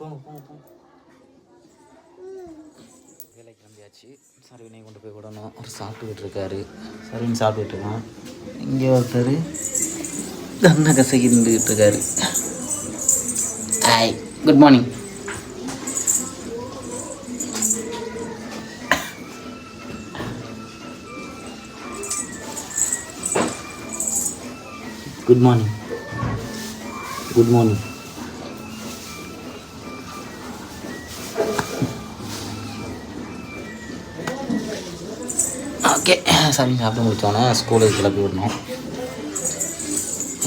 போங்க போங்க போங்க. வேலைக்கு கிளம்பியாச்சு. சரவினை கொண்டு போய் விடணும். அவர் சாப்பிட்டுக்கிட்டு இருக்காரு. சரவின் சாப்பிட்டுட்டு இருக்கான். இங்கே ஒருத்தர் கண்ணை கசக்கி நின்றுக்கிட்டு இருக்காரு. Hi good morning good morning good morning okay. சாமி சாப்பிட்டு முடித்தோன்னே ஸ்கூலுக்கு கிளப்பி விடணும்.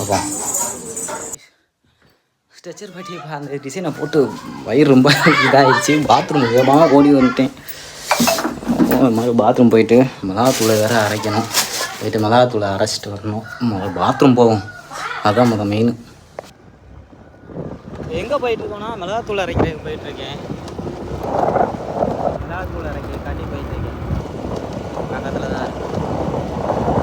ஓகே ஸ்ட்ரெச்சர் பாட்டி அந்த டிசைனை போட்டு வயிறு ரொம்ப இதாகிடுச்சு பாத்ரூம் வேகமாக ஓடி வந்துட்டேன். மாதிரி பாத்ரூம் போயிட்டு மிளகாத்தூளை வேறு அரைக்கணும். போயிட்டு மிளகாத்தூளை அரைச்சிட்டு வரணும். முதல்ல பாத்ரூம் போவோம். அதான் முதல் மெயின் எங்கே போயிட்டு இருக்கோம்னா மிளகாத்தூள் அரைக்கிறேன் போயிட்டுருக்கேன் மிளகாத்தூள் அரைக்க காட்டி போயிட்டு இருக்கேன் பக்கத்தில் தான் இருக்கும்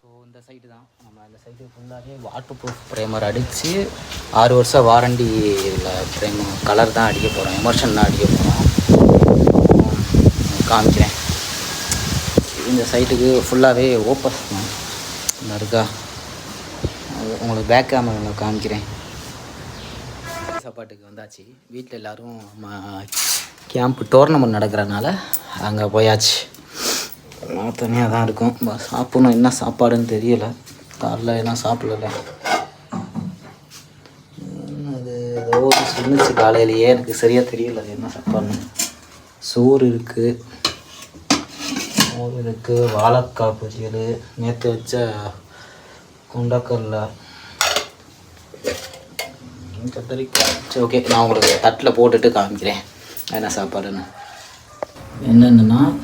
ஸோ இந்த சைட்டு தான். நம்ம இந்த சைட்டு ஃபுல்லாகவே வாட்டர் ப்ரூஃப் ப்ரைமர் அடித்து ஆறு வருஷம் வாரண்டி உள்ள ப்ரைமர் கலர் தான் அடிக்க போகிறோம் எமர்ஷன் தான் அடிக்க போகிறோம் காமிக்கிறேன். இந்த சைட்டுக்கு ஃபுல்லாகவே ஓப்பஸ் தான். இந்த இருக்கா அது உங்களுக்கு பேக் கேமரா காமிக்கிறேன். சாப்பாட்டுக்கு வந்தாச்சு. வீட்டில் எல்லோரும் கேம்ப் டோர்னமெண்ட் நடக்கிறனால அங்கே போயாச்சு. தனியாக தான் இருக்கும். ப- சாப்பிடணும். என்ன சாப்பாடுன்னு தெரியலை. காலைல எல்லாம் சாப்பிடல அது ஏதோ ஒரு சொன்னிச்சு காலையிலேயே. எனக்கு சரியாக தெரியல அது என்ன சாப்பாடுன்னு. சோறு இருக்குது சோறு இருக்குது வாழைக்காய் பொரியல். நேற்று வச்ச கொண்டக்கடலை. கத்தரிக்காய். சரி ஓகே நான் உங்களுக்கு தட்டில் போட்டுட்டு காமிக்கிறேன். என்ன சாப்பாடுன்னு. என்னென்னா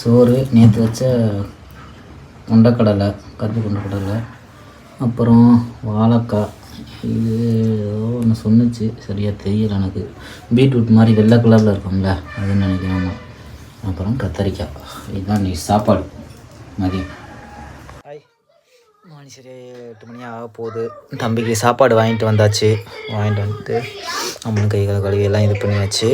சோறு நேற்று வச்ச கொண்டக்கடலை கருப்பு கொண்டக்கடலை அப்புறம் வாழைக்காய். இது ஏதோ ஒன்று சொன்னுச்சு சரியாக தெரியல எனக்கு. பீட்ரூட் மாதிரி வெள்ளை கலரில் இருக்கும்ல அதுன்னு நினைக்கிறேன் அப்புறம் கத்தரிக்காய். இதுதான் நீ சாப்பாடு மதியம். ஹாய் மணி சரி எட்டு மணி ஆக போகுது. தம்பிக்கு சாப்பாடு வாங்கிட்டு வந்தாச்சு. வாங்கிட்டு வந்துட்டு அம்மன் கை கால் கழுவி எல்லாம் இது பண்ணியாச்சு.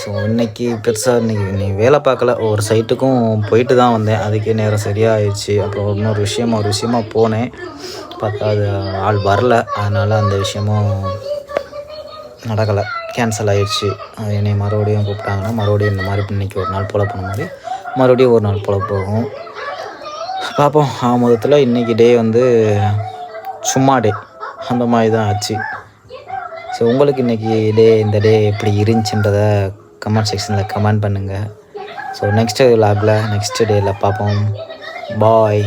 ஸோ இன்னைக்கு பெருசாக இன்னைக்கு நீ வேலை பார்க்கல. ஒரு சைட்டுக்கும் போயிட்டு தான் வந்தேன். அதுக்கே நேரம் சரியாக ஆயிடுச்சு அப்புறம் இன்னொரு விஷயமா ஒரு விஷயமா போனேன். பார்த்தா அது ஆள் வரல. அதனால் அந்த விஷயமும் நடக்கலை. கேன்சல் ஆயிடுச்சு அது என்னை மறுபடியும் கூப்பிட்டாங்கன்னா மறுபடியும் இந்த மாதிரி இன்னைக்கு ஒரு நாள் போல் போன மாதிரி மறுபடியும் ஒரு நாள் போல் போகும். பார்ப்போம். ஆ மொத்தத்தில் இன்றைக்கி டே வந்து சும்மா டே அந்த மாதிரி தான் ஆச்சு. ஸோ உங்களுக்கு இன்றைக்கி டே இந்த டே எப்படி இருந்துச்சுன்றதை கமெண்ட் செக்ஷனில் கமெண்ட் பண்ணுங்கள் ஸோ நெக்ஸ்ட்டு விலாகில் நெக்ஸ்ட் டேயில் பார்ப்போம் பாய்